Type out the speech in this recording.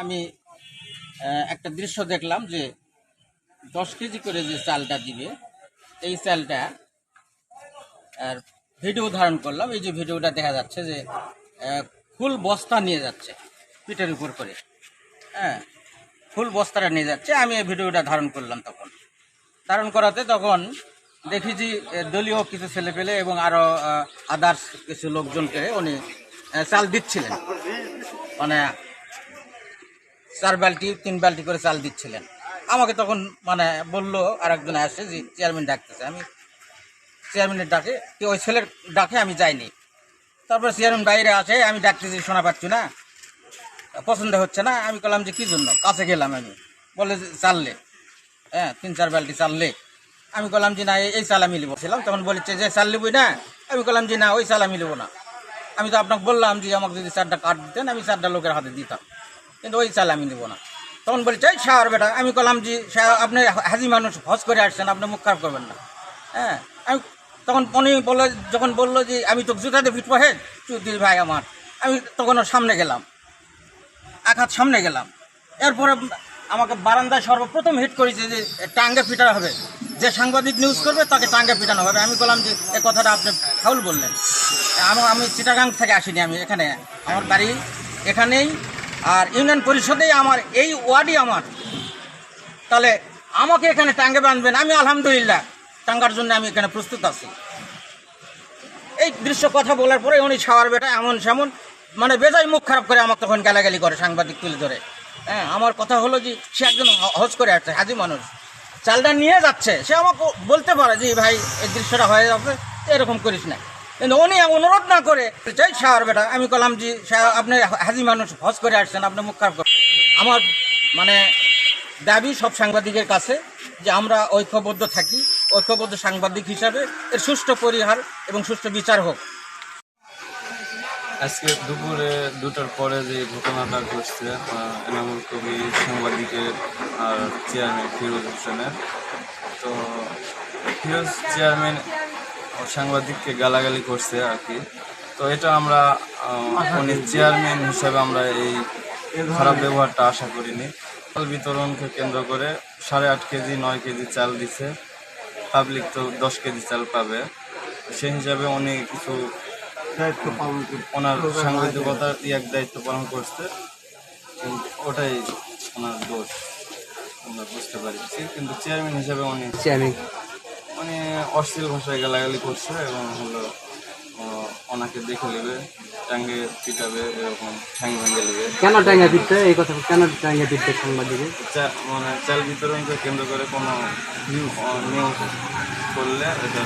আমি একটা দৃশ্য দেখলাম যে দশ কেজি করে যে চালটা দিবে, এই চালটা, আর ভিডিও ধারণ করলাম। এই যে ভিডিওটা দেখা যাচ্ছে যে ফুল বস্তা নিয়ে যাচ্ছে পিঠের উপর করে। হ্যাঁ ফুল বস্তাটা নিয়ে যাচ্ছে। আমি এই ভিডিওটা ধারণ করলাম তখন। ধারণ করাতে তখন দেখি যে দলীয় কিছু ছেলে পেলে এবং আরও আদার্স কিছু লোকজনকে উনি চাল দিচ্ছিলেন। মানে চার বালতি, তিন বালতি করে চাল দিচ্ছিলেন। আমাকে তখন মানে বলল আর একজন আসছে যে চেয়ারম্যান ডাকতেছে। আমি চেয়ারম্যানের ডাকে ওই ছেলের ডাকে আমি যাইনি। তারপরে চেয়ারম্যান বাইরে আসে, আমি ডাকতেছি, শোনা পাচ্ছি না। পছন্দ হচ্ছে না, আমি বললাম যে কী জন্য? কাছে গেলাম আমি। বলে যে চাললে হ্যাঁ তিন চার বালতি চাললে আমি বললাম যে না, এই- চাল আমি নিবো। ছিলাম তখন বলেছে যে চাল নিবই না। আমি বললাম যে না, ওই চাল আমি নেব না। আমি তো আপনাকে বললাম যে আমাকে যদি চারটা কাঠ দিতেন, আমি চারটা লোকের হাতে দিতাম। কিন্তু ওই চাল আমি নেব না। তখন বলেছে এই শাহর বেটা, আমি বললাম যে শাহ আপনি হাজি মানুষ, হজ করে আসছেন, আপনি মুখ খারাপ করবেন না। হ্যাঁ আমি তখন উনি বলে, যখন বলল যে, আমি তো জুতাতে ফিটবো হে চুদির ভাই আমার। আমি তখন ওর সামনে গেলাম, আঘাত সামনে গেলাম। এরপরে আমাকে বারান্দায় সর্বপ্রথম হিট করেছে যে, টাঙ্গে পিটানো হবে। যে সাংবাদিক নিউজ করবে, তাকে টাঙ্গে পিটানো হবে। আমি বললাম যে, এ কথাটা আপনি ফাউল বললেন। আমার আমি চিটাগাং থেকে আসিনি আমি এখানে। আমার বাড়ি এখানেই। আর ইউনিয়ন পরিষদেই আমার, এই ওয়ার্ডই আমার। তাহলে আমাকে এখানে টাঙ্গে বাঁধবেন, আমি আলহামদুলিল্লাহ। টাঙ্গার জন্য আমি এখানে প্রস্তুত আছি। এই দৃশ্য কথা বলার পরে উনি ছাওয়ার বেটা, এমন সেমন মানে বেজায় মুখ খারাপ করে আমাকে তখন গালাগালি করে সাংবাদিক তুলে ধরে। হ্যাঁ আমার কথা হলো যে সে একজন হজ করে আসছে, হাজি মানুষ। চালটা নিয়ে যাচ্ছে, সে আমাকে বলতে পারে যে ভাই, এই দৃশ্যটা হয়ে যাবে এরকম করিস না। কিন্তু উনি অনুরোধ না করে চাই শাহর বেটা। আমি বললাম যে, শাহ- আপনি হাজি মানুষ, হজ করে আসছেন, আপনি মুখ খারাপ করেন। আমার মানে দাবি সব সাংবাদিকের কাছে যে আমরা ঐক্যবদ্ধ থাকি, ঐক্যবদ্ধ সাংবাদিক হিসাবে এর সুষ্ঠু পরিহার এবং সুষ্ঠু বিচার হোক। আজকে দুপুরে দুটোর পরে যে ঘটনাটা ঘটছে এনামুল কবি সাংবাদিকের আর চেয়ারম্যান ফিরোজ হোসেনের। তো ফিরোজ চেয়ারম্যান সাংবাদিককে গালাগালি করছে আর কি। তো এটা আমরা উনি চেয়ারম্যান হিসাবে আমরা এই খারাপ ব্যবহারটা আশা করিনি। চাল বিতরণকে কেন্দ্র করে সাড়ে আট কেজি, নয় কেজি চাল দিছে। পাবলিক তো দশ কেজি চাল পাবে। সেই হিসাবে উনি কিছু দায়িত্ব ওনার সাংবাদিকতার এক দায়িত্ব পালন করছে। ওটাই ওনার দোষ। আমরা বুঝতে পারছি। কিন্তু চেয়ারম্যান হিসেবে উনি চেয়ারম্যান উনি অশ্লীল ভাষায় গালাগালি করছে এবং হলো ওনাকে দেখে নেবে ট্যাঙ্গে পিটাবে এরকম ঠ্যাং ভেঙে নেবে। কেন ট্যাঙ্গে পিটতে এই কথা কেন ট্যাঙ্গে পিটতে সাংবাদিকে? দিবে মানে চাল বিতরণকে কেন্দ্র করে কোনো নিউজ করলে এটা।